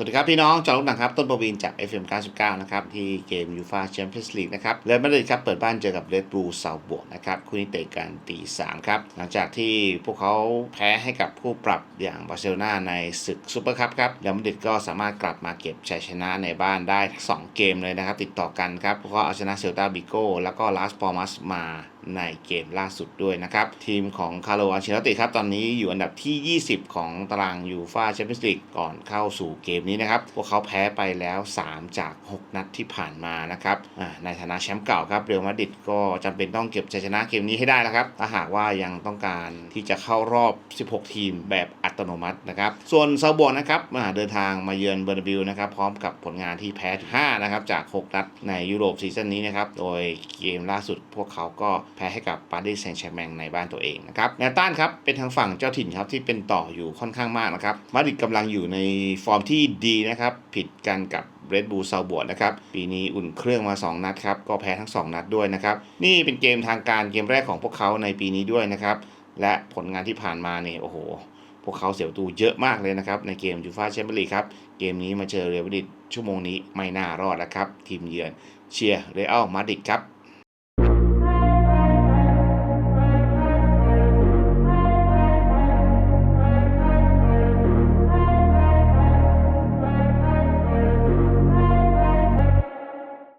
สวัสดีครับพี่น้องจอห์นลูกหนังครับต้นประวินจาก FM 99 นะครับ ที่เกมยูฟาแชมเปี้ยนส์ลีกนะครับเรอัลมาดริดครับเปิดบ้านเจอกับเรดบูลเซาบวกนะครับคู่นี้เตะกันตี3ครับ หลังจากที่พวกเขาแพ้ให้กับผู้ปรับอย่างบาร์เซโลนาในศึกซูเปอร์คัพครับเรอัลมาดริดก็สามารถกลับมาเก็บชัยชนะในบ้านได้ 2 เกมเลยนะครับ ติดต่อกันครับพวกเขาเอาชนะเซลตาบิโก้แล้วก็ลาสปอร์มัสมาในเกมล่าสุดด้วยนะครับ ทีมของคาร์โลอันเชลติครับตอนนี้อยู่อันดับที่ 20 ของตารางยูฟาแชมเปี้ยนส์ลีกก่อนเข้าสู่เกมนี้นะครับพวกเขาแพ้ไปแล้ว 3 จาก 6 นัดที่ผ่านมานะครับในฐานะแชมป์เก่าครับเรอัลมาดริดก็จำเป็นต้องเก็บชัยชนะเกมนี้ให้ได้แล้วครับถ้าหากว่ายังต้องการที่จะเข้ารอบ 16 ทีมแบบอัตโนมัตินะครับส่วนซาบอนนะครับเดินทางมาเยือนเบอร์นาบิลนะครับพร้อมกับผลงานที่แพ้ 5 นะครับจาก 6 นัดในยุโรปซีซั่นนี้นะครับโดยเกมล่าสุดพวกเขาก็แพ้ให้กับปารีสแซงต์แชร์แมงในบ้านตัวเองนะครับแนวต้านครับเป็นทางฝั่งเจ้าถิ่นครับที่เป็นต่ออยู่ค่อนข้างมากนะครับมาดริดกำลังอยู่ในฟอร์มที่ดีนะครับผิดกันกับเรดบูลซาบวดนะครับปีนี้อุ่นเครื่องมา 2 นัดครับก็แพ้ทั้ง 2 นัดด้วยนะครับนี่เป็นเกมทางการเกมแรกของพวกเขาในปีนี้ด้วยนะครับและผลงานที่ผ่านมาเนี่ยโอ้โห พวกเขาเสียประตูเยอะมากเลยนะครับในเกมยูฟาแชมเปี้ยนลีกครับเกมนี้มาเจอเรอัลมาดริดชั่วโมงนี้ไม่น่ารอดแล้วครับทีมเยือนเชียร์เรอัลมาดริดครับ